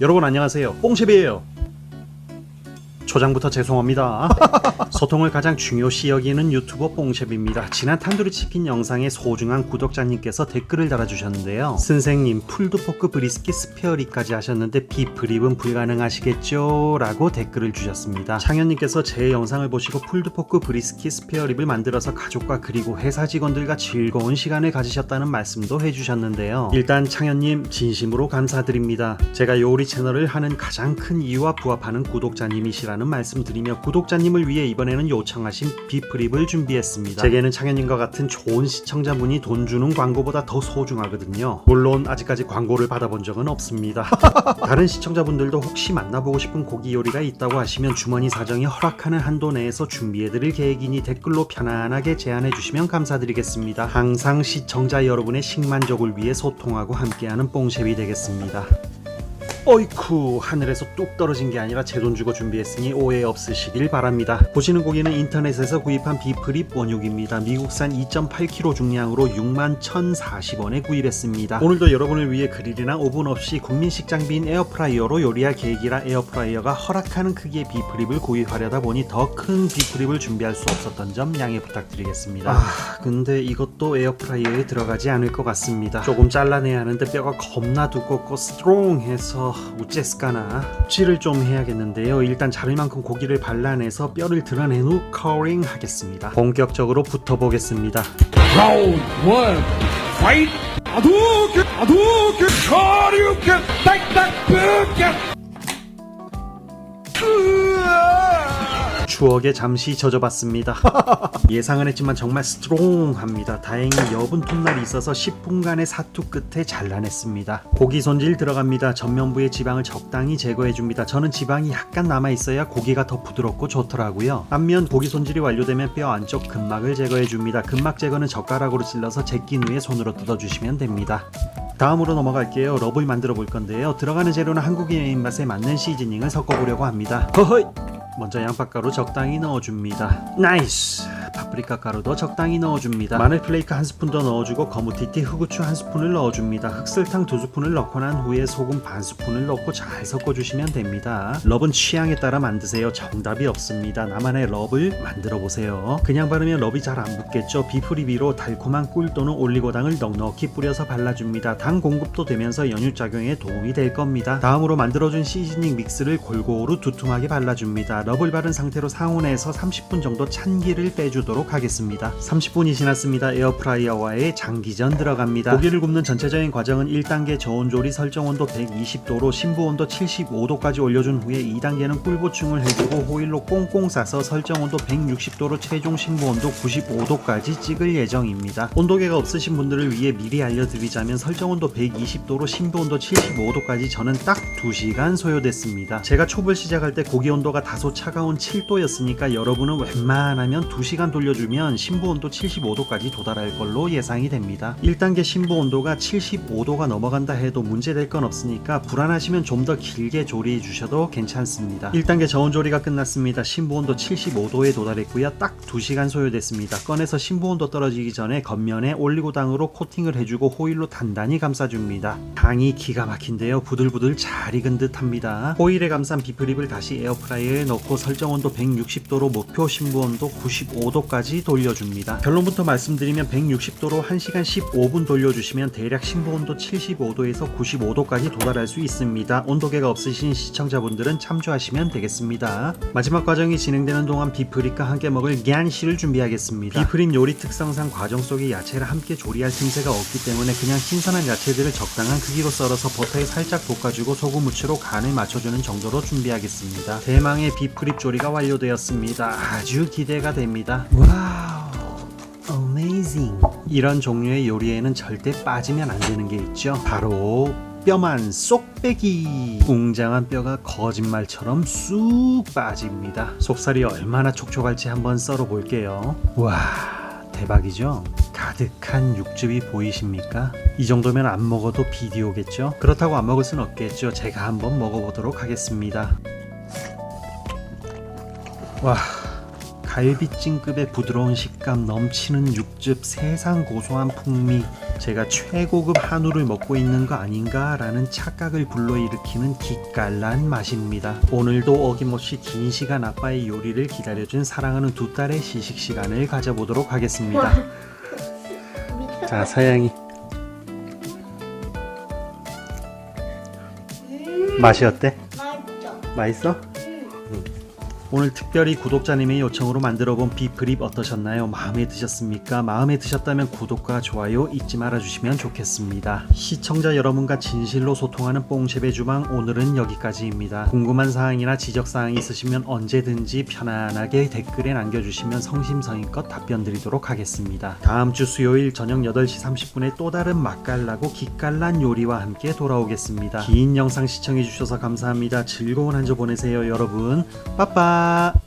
여러분 안녕하세요. 뽕셰비예요. 초장부터 죄송합니다. 소통을 가장 중요시 여기는 유튜버 뽕셰비입니다. 지난 탄두리 치킨 영상에 소중한 구독자님께서 댓글을 달아주셨는데요. 선생님 풀드 포크 브리스킷 스페어리까지 하셨는데 비프립은 불가능하시겠죠? 라고 댓글을 주셨습니다. 창현님께서 제 영상을 보시고 풀드 포크 브리스킷 스페어립을 만들어서 가족과 그리고 회사 직원들과 즐거운 시간을 가지셨다는 말씀도 해주셨는데요. 일단 창현님 진심으로 감사드립니다. 제가 요리 채널을 하는 가장 큰 이유와 부합하는 구독자님이시라는 말씀 드리며 구독자님을 위해 이번에는 요청하신 비프립을 준비했습니다. 제게는 창현님과 같은 좋은 시청자분이 돈 주는 광고보다 더 소중하거든요. 물론 아직까지 광고를 받아본 적은 없습니다. 다른 시청자분들도 혹시 만나보고 싶은 고기 요리가 있다고 하시면 주머니 사정이 허락하는 한도 내에서 준비해드릴 계획이니 댓글로 편안하게 제안해 주시면 감사드리겠습니다. 항상 시청자 여러분의 식만족을 위해 소통하고 함께하는 뽕쉐이 되겠습니다. 어이쿠 하늘에서 뚝 떨어진 게 아니라 제 돈 주고 준비했으니 오해 없으시길 바랍니다. 보시는 고기는 인터넷에서 구입한 비프립 원육입니다. 미국산 2.8kg 중량으로 6만 1,040원에 구입했습니다. 오늘도 여러분을 위해 그릴이나 오븐 없이 국민식 장비인 에어프라이어로 요리할 계획이라 에어프라이어가 허락하는 크기의 비프립을 구입하려다 보니 더 큰 비프립을 준비할 수 없었던 점 양해 부탁드리겠습니다. 아 근데 이것도 에어프라이어에 들어가지 않을 것 같습니다. 조금 잘라내야 하는데 뼈가 겁나 두껍고 스트롱해서 우째스까나 찌를 좀 해야겠는데요. 일단 자를 만큼 고기를 발라내서 뼈를 드러낸 후 커링 하겠습니다. 본격적으로 붙어보겠습니다. Round one, fight! 아두게, 아두게, 서류게, 딱딱 쁘게. 추억에 잠시 젖어봤습니다. 예상은 했지만 정말 스트롱합니다. 다행히 여분 톱날이 있어서 10분간의 사투 끝에 잘라냈습니다. 고기 손질 들어갑니다. 전면부의 지방을 적당히 제거해줍니다. 저는 지방이 약간 남아있어야 고기가 더 부드럽고 좋더라고요. 반면 고기 손질이 완료되면 뼈 안쪽 근막을 제거해줍니다. 근막 제거는 젓가락으로 찔러서 제낀 후에 손으로 뜯어주시면 됩니다. 다음으로 넘어갈게요. 럽을 만들어 볼 건데요. 들어가는 재료는 한국인의 입맛에 맞는 시즈닝을 섞어보려고 합니다. 허허이! 먼저 양파가루 적당히 넣어줍니다. 나이스! 파프리카 가루도 적당히 넣어줍니다. 마늘 플레이크 한 스푼 더 넣어주고 거무티티 흑후추 한 스푼을 넣어줍니다. 흑설탕 두 스푼을 넣고 난 후에 소금 반 스푼을 넣고 잘 섞어주시면 됩니다. 럽은 취향에 따라 만드세요. 정답이 없습니다. 나만의 럽을 만들어 보세요. 그냥 바르면 럽이 잘안 붙겠죠. 비프리비로 달콤한 꿀 또는 올리고당을 넉넉히 뿌려서 발라줍니다. 당 공급도 되면서 연유작용에 도움이 될 겁니다. 다음으로 만들어준 시즈닝 믹스를 골고루 두툼하게 발라줍니다. 럽을 바른 상태로 상온에서 30분 정도 찬기를 빼주도록 하겠습니다. 30분이 지났습니다. 에어프라이어와의 장기전 들어갑니다. 고기를 굽는 전체적인 과정은 1단계 저온조리 설정 온도 120도로 신부 온도 75도까지 올려준 후에 2단계는 꿀 보충을 해주고 호일로 꽁꽁 싸서 설정 온도 160도로 최종 신부 온도 95도까지 찍을 예정입니다. 온도계가 없으신 분들을 위해 미리 알려드리자면 설정 온도 120도로 신부 온도 75도까지 저는 딱 2시간 소요됐습니다. 제가 촉을 시작할 때 고기 온도가 다소 차가운 7도였으니까 여러분은 웬만하면 2시간 돌려 주면 신부 온도 75도까지 도달할 걸로 예상이 됩니다. 1단계 신부 온도가 75도가 넘어간다 해도 문제될 건 없으니까 불안하시면 좀 더 길게 조리해 주셔도 괜찮습니다. 1단계 저온 조리가 끝났습니다. 신부 온도 75도에 도달했고요. 딱 2시간 소요됐습니다. 꺼내서 신부 온도 떨어지기 전에 겉면에 올리고당으로 코팅을 해주고 호일로 단단히 감싸줍니다. 당이 기가 막힌데요. 부들부들 잘 익은 듯 합니다. 호일에 감싼 비프립을 다시 에어프라이어에 넣고 설정 온도 160도로 목표 신부 온도 95도까지 돌려줍니다. 결론부터 말씀드리면 160도로 1시간 15분 돌려주시면 대략 신부 온도 75도에서 95도까지 도달할 수 있습니다. 온도계가 없으신 시청자분들은 참조하시면 되겠습니다. 마지막 과정이 진행되는 동안 비프립과 함께 먹을 갸니쉬를 준비하겠습니다. 비프립 요리 특성상 과정 속에 야채를 함께 조리할 틈새가 없기 때문에 그냥 신선한 야채들을 적당한 크기로 썰어서 버터에 살짝 볶아주고 소금 후추로 간을 맞춰주는 정도로 준비하겠습니다. 대망의 비프립 조리가 완료되었습니다. 아주 기대가 됩니다. 와우. Amazing. 이런 종류의 요리에는 절대 빠지면 안 되는 게 있죠. 바로 뼈만 쏙 빼기. 웅장한 뼈가 거짓말처럼 쑥 빠집니다. 속살이 얼마나 촉촉할지 한번 썰어 볼게요. 와, 대박이죠? 가득한 육즙이 보이십니까? 이 정도면 안 먹어도 비디오겠죠? 그렇다고 안 먹을 순 없겠죠. 제가 한번 먹어보도록 하겠습니다. 와, 갈비찜급의 부드러운 식감 넘치는 육즙 세상 고소한 풍미 제가 최고급 한우를 먹고 있는 거 아닌가 라는 착각을 불러일으키는 기깔난 맛입니다. 오늘도 어김없이 긴 시간 아빠의 요리를 기다려준 사랑하는 두 딸의 시식 시간을 가져보도록 하겠습니다. 자 서양이 맛이 어때? 맛있죠? 맛있어? 오늘 특별히 구독자님의 요청으로 만들어본 비프립 어떠셨나요? 마음에 드셨습니까? 마음에 드셨다면 구독과 좋아요 잊지 말아주시면 좋겠습니다. 시청자 여러분과 진실로 소통하는 뽕셰의 주방 오늘은 여기까지입니다. 궁금한 사항이나 지적사항이 있으시면 언제든지 편안하게 댓글에 남겨주시면 성심성의껏 답변 드리도록 하겠습니다. 다음 주 수요일 저녁 8시 30분에 또 다른 맛깔나고 기깔난 요리와 함께 돌아오겠습니다. 긴 영상 시청해주셔서 감사합니다. 즐거운 한 주 보내세요 여러분. 빠빠 ら